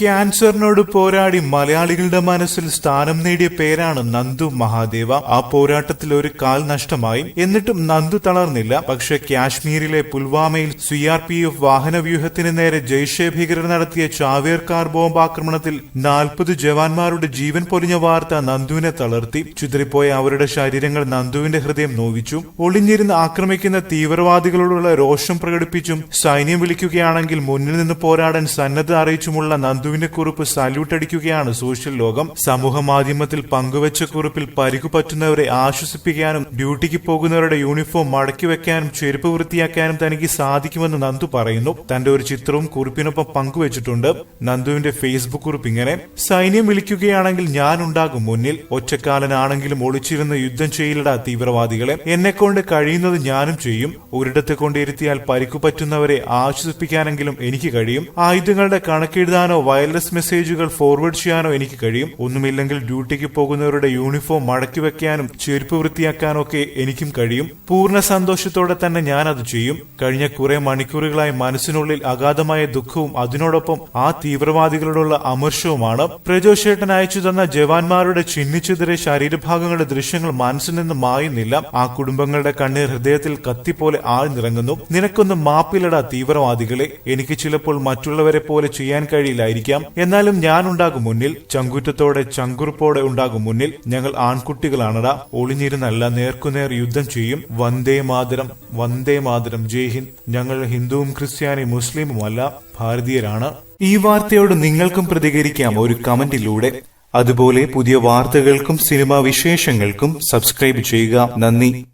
ക്യാൻസറിനോട് പോരാടി മലയാളികളുടെ മനസ്സിൽ സ്ഥാനം നേടിയ പേരാണ് നന്ദു മഹാദേവ. ആ പോരാട്ടത്തിൽ ഒരു കാൽ നഷ്ടമായി. എന്നിട്ടും നന്ദു തളർന്നില്ല. പക്ഷെ കാശ്മീരിലെ പുൽവാമയിൽ സി ആർ പി എഫ് വാഹനവ്യൂഹത്തിന് നേരെ ജയ്ഷെ ഭീകരർ നടത്തിയ ചാവേർ കാർ ബോംബ് ആക്രമണത്തിൽ നാൽപ്പത് ജവാന്മാരുടെ ജീവൻ പൊലിഞ്ഞ വാർത്ത നന്ദുവിനെ തളർത്തി. ചുതിരിപ്പോയ അവരുടെ ശരീരങ്ങൾ നന്ദുവിന്റെ ഹൃദയം നോവിച്ചു. ഒളിഞ്ഞിരുന്ന് ആക്രമിക്കുന്ന തീവ്രവാദികളോടുള്ള രോഷം പ്രകടിപ്പിച്ചും സൈന്യം വിളിക്കുകയാണെങ്കിൽ മുന്നിൽ നിന്ന് പോരാടാൻ സന്നദ്ധ അറിയിച്ചുമുള്ള നന്ദുവിന്റെ കുറിപ്പ് സല്യൂട്ട് അടിക്കുകയാണ്. സോഷ്യൽ ലോകം സമൂഹ മാധ്യമത്തിൽ പങ്കുവച്ച കുറിപ്പിൽ പരിക്കു പറ്റുന്നവരെ ആശ്വസിപ്പിക്കാനും ഡ്യൂട്ടിക്ക് പോകുന്നവരുടെ യൂണിഫോം മടക്കി വെക്കാനും ചെരുപ്പ് വൃത്തിയാക്കാനും തനിക്ക് സാധിക്കുമെന്ന് നന്ദു പറയുന്നു. തന്റെ ഒരു ചിത്രവും കുറിപ്പിനൊപ്പം പങ്കുവച്ചിട്ടുണ്ട്. നന്ദുവിന്റെ ഫേസ്ബുക്ക് കുറിപ്പ് ഇങ്ങനെ സൈന്യം വിളിക്കുകയാണെങ്കിൽ ഞാൻ ഉണ്ടാകും മുന്നിൽ. ഒറ്റക്കാലനാണെങ്കിലും ഒളിച്ചിരുന്ന് യുദ്ധം ചെയ്യില്ലട തീവ്രവാദികളെ. എന്നെ കൊണ്ട് കഴിയുന്നത് ഞാനും ചെയ്യും. ഒരിടത്ത് കൊണ്ടിരുത്തിയാൽ പരിക്കു പറ്റുന്നവരെ ആശ്വസിപ്പിക്കാനെങ്കിലും എനിക്ക് കഴിയും. ആയുധങ്ങളുടെ കണക്കെഴുതാനോ വയർലെസ് മെസ്സേജുകൾ ഫോർവേഡ് ചെയ്യാനോ എനിക്ക് കഴിയും. ഒന്നുമില്ലെങ്കിൽ ഡ്യൂട്ടിക്ക് പോകുന്നവരുടെ യൂണിഫോം മടക്കി വെക്കാനും ചെരുപ്പ് വൃത്തിയാക്കാനോ ഒക്കെ എനിക്കും കഴിയും. പൂർണ സന്തോഷത്തോടെ തന്നെ ഞാൻ അത് ചെയ്യും. കഴിഞ്ഞ കുറെ മണിക്കൂറുകളായി മനസ്സിനുള്ളിൽ അഗാധമായ ദുഃഖവും അതിനോടൊപ്പം ആ തീവ്രവാദികളോടുള്ള അമർഷവുമാണ്. പ്രജോഷേട്ടൻ അയച്ചു തന്ന ജവാന്മാരുടെ ചിഹ്നിച്ചെതിരെ ശരീരഭാഗങ്ങളുടെ ദൃശ്യങ്ങൾ മനസ്സിൽ നിന്ന് മായുന്നില്ല. ആ കുടുംബങ്ങളുടെ കണ്ണീർ ഹൃദയത്തിൽ കത്തിപ്പോലെ ആഴ്ന്നിറങ്ങുന്നു. നിനക്കൊന്നും മാപ്പിലടാ തീവ്രവാദികളെ. എനിക്ക് ചിലപ്പോൾ മറ്റുള്ളവരെ പോലെ ചെയ്യാൻ കഴിയില്ലായിരിക്കാം. എന്നാലും ഞാൻ ഉണ്ടാകും മുന്നിൽ ചങ്കുറ്റത്തോടെ ചങ്കുറുപ്പോടെ ഉണ്ടാകും മുന്നിൽ ഞങ്ങൾ ആൺകുട്ടികളാണടാ. ഒളിഞ്ഞിരുന്നല്ല നേർക്കുനേർ യുദ്ധം ചെയ്യും. വന്ദേ മാതരം വന്ദേ മാതരം ജയ് ഹിന്ദ്. ഞങ്ങൾ ഹിന്ദുവും ക്രിസ്ത്യാനി മുസ്ലിമുമല്ല ഭാരതീയരാണ്. ഈ വാർത്തയോട് നിങ്ങൾക്കും പ്രതികരിക്കാം ഒരു കമന്റിലൂടെ. അതുപോലെ പുതിയ വാർത്തകൾക്കും സിനിമാ വിശേഷങ്ങൾക്കും സബ്സ്ക്രൈബ് ചെയ്യുക. നന്ദി.